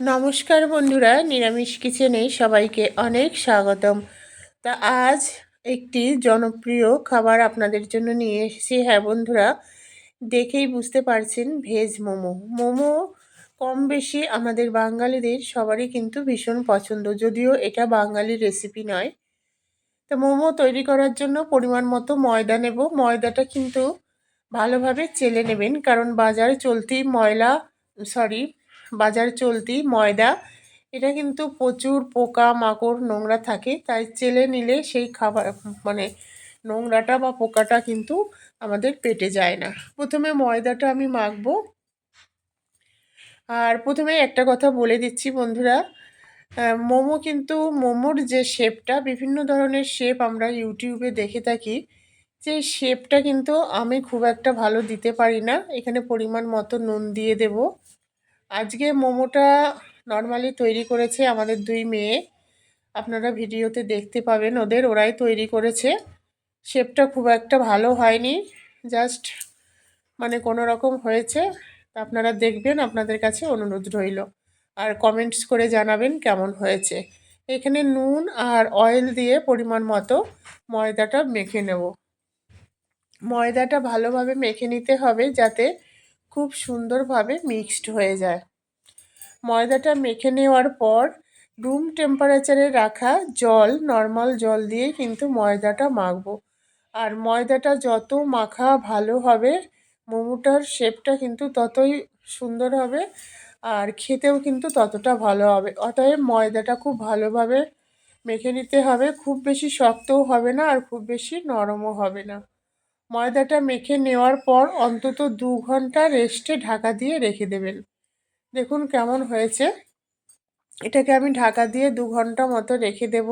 নমস্কার বন্ধুরা, নিরামিষ কিচেনে সবাইকে অনেক স্বাগতম। তা আজ একটি জনপ্রিয় খাবার আপনাদের জন্য নিয়ে এসেছি। হ্যাঁ বন্ধুরা, দেখেই বুঝতে পারছেন ভেজ মোমো। মোমো কম বেশি আমাদের বাঙালিদের সবারই কিন্তু ভীষণ পছন্দ, যদিও এটা বাঙালির রেসিপি নয়। তো মোমো তৈরি করার জন্য পরিমাণ মতো ময়দা নেব। ময়দাটা কিন্তু ভালোভাবে চেলে নেবেন, কারণ বাজারে চলতি ময়লা সরি বাজার চলতি ময়দা, এটা কিন্তু প্রচুর পোকা মাকড় নোংরা থাকে, তাই চেলে নিলে সেই খাবার মানে নোংরাটা বা পোকাটা কিন্তু আমাদের পেটে যায় না। প্রথমে ময়দাটা আমি মাখবো। আর প্রথমে একটা কথা বলে দিচ্ছি বন্ধুরা মোমো কিন্তু, মোমোর যে শেপটা, বিভিন্ন ধরনের শেপ আমরা ইউটিউবে দেখে থাকি, যে শেপটা কিন্তু আমি খুব একটা ভালো দিতে পারি না। এখানে পরিমাণ মতো নুন দিয়ে দেব। আজকে মোমোটা নর্মালি তৈরি করেছে আমাদের দুই মেয়ে। আপনারা ভিডিওতে দেখতে পাবেন ওদের, ওরাই তৈরি করেছে। শেপটা খুব একটা ভালো হয়নি জাস্ট মানে কোনো রকম হয়েছে আপনারা দেখবেন, আপনাদের কাছে অনুরোধ রইল। আর কমেন্টস করে জানাবেন কেমন হয়েছে। এখানে নুন আর অয়েল দিয়ে পরিমাণ মতো ময়দাটা মেখে নেব। ময়দাটা ভালোভাবে মেখে নিতে হবে যাতে খুব সুন্দরভাবে মিক্সড হয়ে যায়। ময়দাটা মেখে নেওয়ার পর রুম টেম্পারেচারে রাখা জল নর্মাল জল দিয়ে কিন্তু ময়দাটা মাখবো। আর ময়দাটা যত মাখা ভালো হবে, মোমোটার শেপটা কিন্তু ততই সুন্দর হবে আর খেতেও কিন্তু ততটা ভালো হবে। অতএব ময়দাটা খুব ভালোভাবে মেখে নিতে হবে, খুব বেশি শক্তও হবে না আর খুব বেশি নরমও হবে না। ময়দাটা মেখে নেওয়ার পর অন্তত দু ঘণ্টা রেস্টে ঢাকা দিয়ে রেখে দেবেন। দেখুন কেমন হয়েছে। এটাকে আমি ঢাকা দিয়ে দু ঘণ্টা মতো রেখে দেব।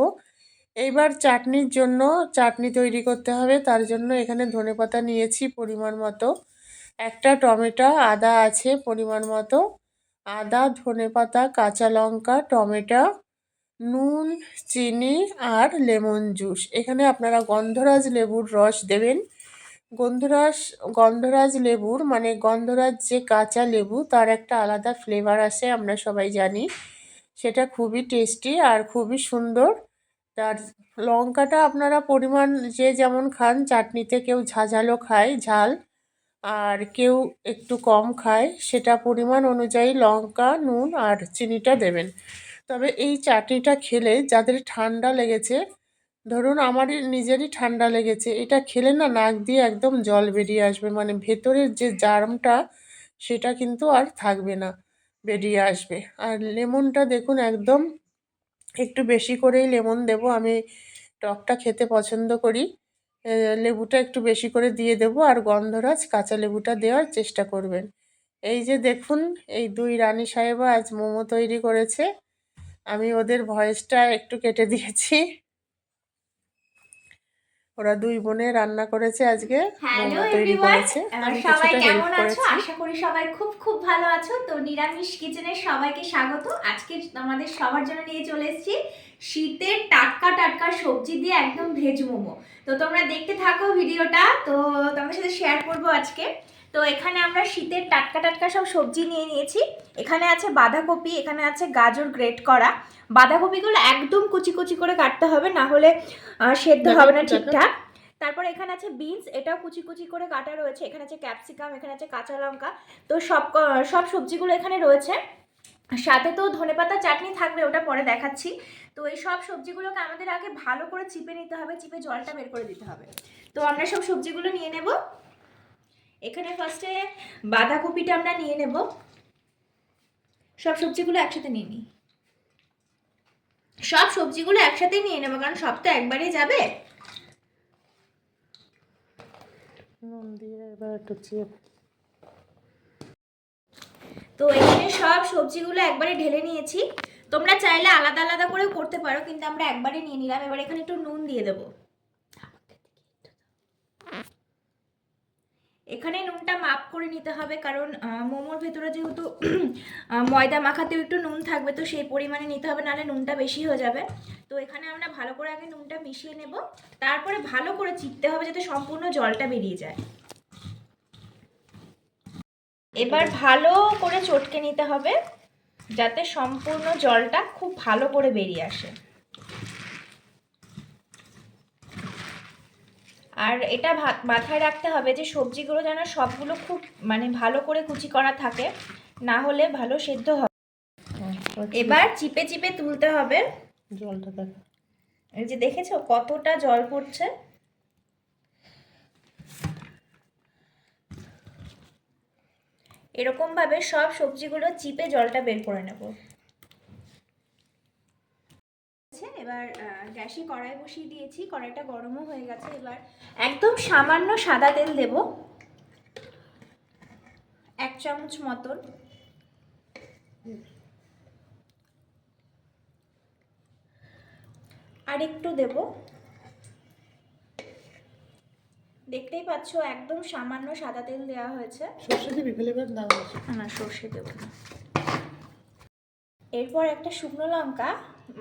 এইবার চাটনির জন্য চাটনি তৈরি করতে হবে। তার জন্য এখানে ধনেপাতা নিয়েছি পরিমাণ মতো। একটা টমেটো, আদা আছে পরিমাণ মতো। আদা ধনেপাতা কাঁচা লঙ্কা, টমেটো, নুন, চিনি আর লেমন জুস। এখানে আপনারা গন্ধরাজ লেবুর রস দেবেন। গন্ধরাজ গন্ধরাজ লেবুর মানে গন্ধরাজ যে কাঁচা লেবু, তার একটা আলাদা ফ্লেভার আসে, আমরা সবাই জানি। সেটা খুবই টেস্টি আর খুবই সুন্দর। তার লঙ্কাটা আপনারা পরিমাণ যে যেমন খান, চাটনিতে কেউ ঝাঝালো খায়, ঝাল। আর কেউ একটু কম খায়, সেটা পরিমাণ অনুযায়ী লঙ্কা, নুন আর চিনিটা দেবেন। তবে এই চাটনিটা খেলে যাদের ঠান্ডা লেগেছে ধরুন আমারই, নিজেরই ঠান্ডা লেগেছে, এটা খেলে না নাক দিয়ে একদম জল বেরিয়ে আসবে মানে ভেতরের যে জার্মটা সেটা কিন্তু আর থাকবে না, বেরিয়ে আসবে। আর লেমনটা দেখুন একদম, একটু বেশি করেই লেমন দেব, আমি টকটা খেতে পছন্দ করি। লেবুটা একটু বেশি করে দিয়ে দেব, আর গন্ধরাজ কাঁচা লেবুটা দেওয়ার চেষ্টা করবেন। এই যে দেখুন, এই দুই রানী সাহেবা আজ মোমো তৈরি করেছে, আমি ওদের ভয়েসটা একটু কেটে দিয়েছি। ওরা দুই বোনে রান্না করেছে আজকে হ্যালো এভরিওয়ান সবাই কেমন আছো? আশা করি সবাই খুব খুব ভালো আছো। তো নিরামিষ কিচেনের সবাইকে স্বাগত। আজকে আমাদের সবার জন্য নিয়ে চলে এসেছি শীতের টাটকা টাটকা সবজি দিয়ে একদম ভেজ মোমো। তো তোমরা দেখতে থাকো ভিডিওটা। তো তোমাদের সাথে শেয়ার করব আজকে। তো এখানে আমরা শীতের টাটকা টাটকা সব সবজি নিয়ে নিয়েছি। এখানে আছে বাঁধাকপি এখানে আছে গাজর গ্রেট করা। বাঁধাকপিগুলো একদম কুচি কুচি করে কাটতে হবে না হলে সেদ্ধ হবে না ঠিকঠাক। তারপর এখানে আছে বিনস এটাও কুচি কুচি করে কাটা রয়েছে। এখানে আছে ক্যাপসিকাম এখানে আছে কাঁচা লঙ্কা। তো সব সব সবজিগুলো এখানে রয়েছে। সাথে তো ধনেপাতা চাটনি থাকবে ওটা পরে দেখাচ্ছি। তো এই সব সবজিগুলোকে আমাদের আগে ভালো করে চিপে নিতে হবে চিপে জলটা বের করে দিতে হবে। তো আমরা সব সবজিগুলো নিয়ে নেব। এখানে ফার্স্টে বাঁধাকপিটা আমরা নিয়ে নেব। সব সবজিগুলো একসাথে নিয়ে নিই। সব সবজিগুলো একসাথে নিয়ে নেব কারণ সব তো একবারেই যাবে। নুন দিয়ে এবার একটু তো এখানে সব সবজিগুলো একবারে ঢেলে নিয়েছি। তোমরা চাইলে আলাদা আলাদা করে করতে পারো কিন্তু আমরা একবারে নিয়ে নিলাম। এবার এখানে একটু নুন দিয়ে দেবো। এখানে নুনটা মাপ করে নিতে হবে, কারণ মোমোর ভেতরে যেহেতু ময়দা মাখাতেও একটু নুন থাকবে, তো সেই পরিমাণে নিতে হবে, নাহলে নুনটা বেশি হয়ে যাবে। তো এখানে আমরা ভালো করে আগে নুনটা মিশিয়ে নেব, তারপরে ভালো করে চিপতে হবে যাতে সম্পূর্ণ জলটা বেরিয়ে যায়। এবার ভালো করে চটকে নিতে হবে, যাতে সম্পূর্ণ জলটা খুব ভালো করে বেরিয়ে আসে। আর এটা মাথায় রাখতে হবে যে সবজিগুলো যেন সবগুলো খুব মানে ভালো করে কুচি করা থাকে না হলে ভালো সেদ্ধ হবে। এবার চিপে চিপে তুলতে হবে। জলটা দেখ। এই যে দেখেছ কতটা জল পড়ছে? এরকম ভাবে সব সবজিগুলো চিপে জলটা বের করে নেব এবার আহ, গ্যাসে কড়াই বসিয়ে দিয়েছি কড়াইটা গরমও হয়ে গেছে এবার। একদম সামান্য সাদা তেল দেব। এক চামচ মতন। আর একটু দেব। দেখতেই পাচ্ছো একদম সামান্য সাদা তেল দেওয়া হয়েছে। সর্ষে দিবি ফেলে দাম না সর্ষে দেব এরপর একটা শুকনো লঙ্কা।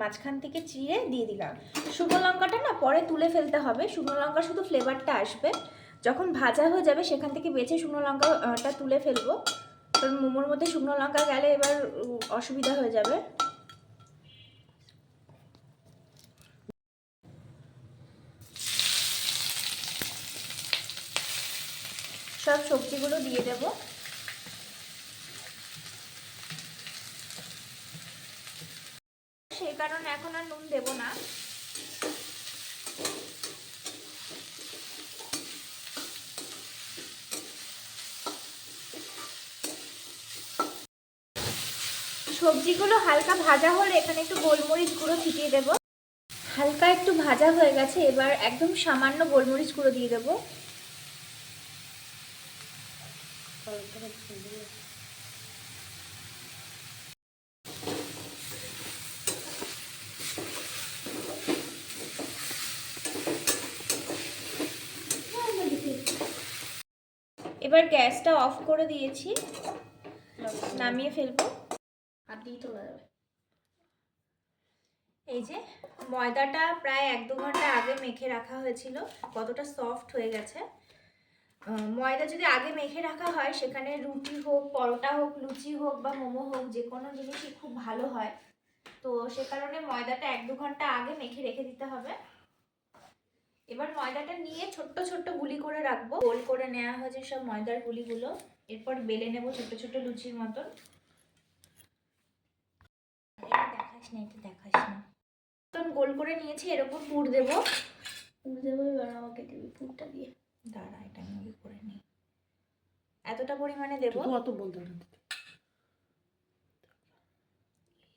মাঝখান থেকে চিড়ে দিয়ে দিলাম। শুকনো লঙ্কাটা না পরে তুলে ফেলতে হবে। শুকনো লঙ্কা শুধু ফ্লেভারটা আসবে। যখন ভাজা হয়ে যাবে, সেখান থেকে বেছে শুকনো লঙ্কাটা তুলে ফেলব। কারণ মোমোর মধ্যে শুকনো লঙ্কা গেলে এবার অসুবিধা হয়ে যাবে। সব সবজিগুলো দিয়ে দেবো সেই কারণে এখন আর নুন দেব না। সবজিগুলো হালকা ভাজা হলে এখানে একটু গোলমরিচ গুঁড়ো ছিটিয়ে দেব। হালকা একটু ভাজা হয়ে গেছে, এবার একদম সামান্য গোলমরিচ গুঁড়ো দিয়ে দেবো। এবার গ্যাসটা অফ করে দিয়েছি। নামিয়ে ফেলব। হাত দিয়ে তোলা যাবে। এই যে ময়দাটা প্রায় এক দু ঘণ্টা আগে মেখে রাখা হয়েছিল। কতটা সফট হয়ে গেছে। ময়দা যদি আগে মেখে রাখা হয় সেখানে রুটি হোক পরোটা হোক লুচি হোক বা মোমো হোক যে কোনো জিনিসই খুব ভালো হয়। তো সে কারণে ময়দাটা এক দু ঘণ্টা আগে মেখে রেখে দিতে হবে। এবার ময়দাটা নিয়ে ছোট্ট ছোট্ট গুলি করে রাখব। গোল করে নেওয়া হয়েছে সব ময়দার গুলিগুলো। এরপর বেলে নেব ছোট ছোট লুচির মতন। এটা দেখাস না এটা দেখাস না। মতন গোল করে নিয়েছি এর উপর পুর দেবো। পুর দেবো এবার আমাকে দিবি পুরটা দিয়ে। দাঁড়া এটা আমি করে নিই। এতটা পরিমাণে দেবো। অত বলতে পারবি না।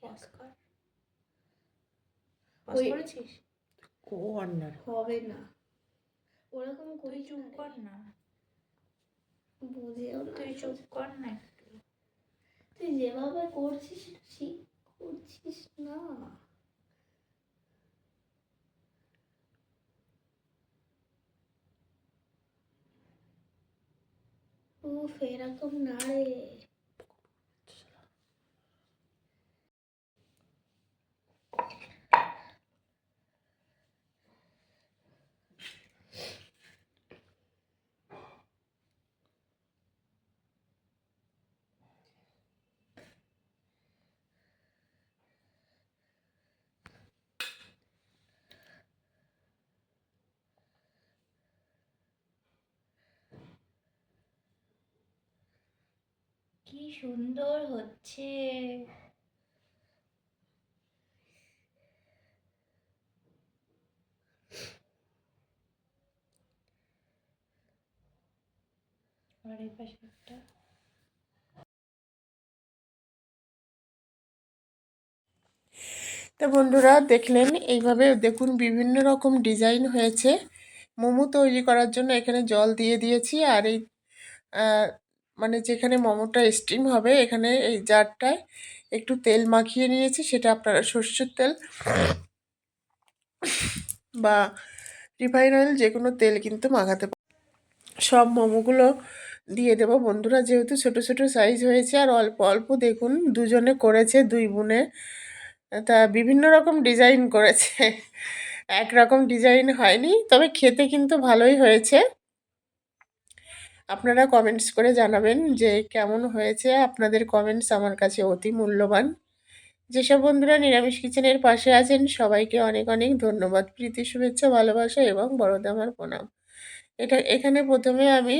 পজ কর পজ ওই- কর্নার হবে না। ওরকম তুই করিস চুপ না কর না। বুঝেও তুই চুপ কর না একটু। তুই যেভাবে করছিস সেটা ঠিক করছিস না। উফ এরকম না রে। কি সুন্দর হচ্ছে। তা বন্ধুরা, দেখলেন, এইভাবে দেখুন বিভিন্ন রকম ডিজাইন হয়েছে। মোমো তৈরি করার জন্য এখানে জল দিয়ে দিয়েছি আর এই মানে যেখানে মোমোটা স্টিম হবে, এখানে এই জারটায় একটু তেল মাখিয়ে নিয়েছি, সেটা আপনারা সর্ষের তেল বা রিফাইন অয়েল যে কোনো তেল কিন্তু মাখাতে সব মোমোগুলো দিয়ে দেবো। বন্ধুরা, যেহেতু ছোট ছোট সাইজ হয়েছে আর অল্প অল্প দেখুন, দুজনে করেছে, দুই বোনে, তা বিভিন্ন রকম ডিজাইন করেছে। একরকম ডিজাইন হয়নি, তবে খেতে কিন্তু ভালোই হয়েছে। আপনারা কমেন্টস করে জানাবেন যে কেমন হয়েছে, আপনাদের কমেন্টস আমার কাছে অতি মূল্যবান। যেসব বন্ধুরা নিরামিষ কিচেনের পাশে আছেন, সবাইকে অনেক অনেক ধন্যবাদ। প্রীতি, শুভেচ্ছা, ভালোবাসা এবং বড়দের আমার প্রণাম। এটা, এখানে প্রথমে আমি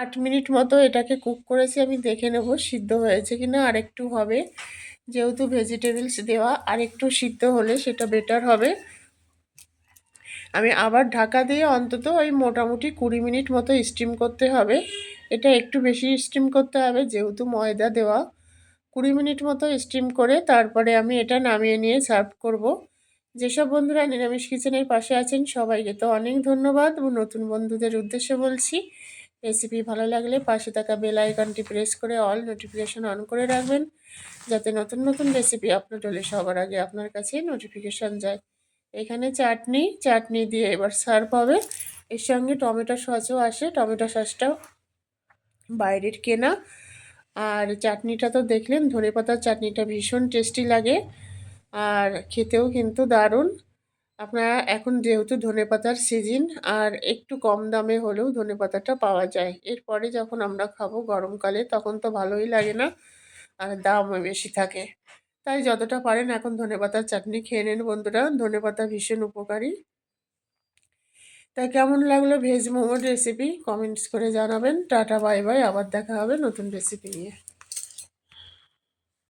আট মিনিট মতো এটাকে কুক করেছি, আমি দেখে নেব সিদ্ধ হয়েছে কিনা আর একটু হবে। যেহেতু ভেজিটেবলস দেওয়া আর একটু সিদ্ধ হলে সেটা বেটার হবে। আমি আবার ঢাকা দিয়ে অন্তত ওই মোটামুটি কুড়ি মিনিট মতো স্টিম করতে হবে। এটা একটু বেশি স্টিম করতে হবে, যেহেতু ময়দা দেওয়া। কুড়ি মিনিট মতো স্টিম করে তারপরে আমি এটা নামিয়ে নিয়ে সার্ভ করব। যেসব বন্ধুরা নিরামিষ কিচেনের পাশে আছেন, সবাইকে তো অনেক ধন্যবাদ। নতুন বন্ধুদের উদ্দেশ্যে বলছি রেসিপি ভালো লাগলে পাশে থাকা বেল আইকনটি প্রেস করে অল নোটিফিকেশন অন করে রাখবেন, যাতে নতুন নতুন রেসিপি আপলোড হলে সবার আগে আপনার কাছে নোটিফিকেশান যায়। এখানে চাটনি চাটনি দিয়ে এবার সার্ভ হবে। এর সঙ্গে টমেটো সসও আসে। টমেটো সসটাও বাইরের কেনা। আর চাটনিটা তো দেখলেন ধনে পাতার চাটনিটা ভীষণ টেস্টি লাগে। আর খেতেও কিন্তু দারুণ। আপনারা এখন যেহেতু ধনে পাতার সিজন আর একটু কম দামে হলেও ধনে পাতাটা পাওয়া যায়। এরপরে যখন আমরা খাব গরমকালে, তখন তো ভালোই লাগে না। আর দামও বেশি থাকে। তাই যতটা পারেন এখন ধনেপাতার চাটনি খেয়ে নেন বন্ধুরা। ধনেপাতা ভীষণ উপকারী। তাই কেমন লাগল ভেজ মোমোর রেসিপি কমেন্টস করে জানাবেন। Tata, bye bye. আবার দেখা হবে নতুন রেসিপি নিয়ে।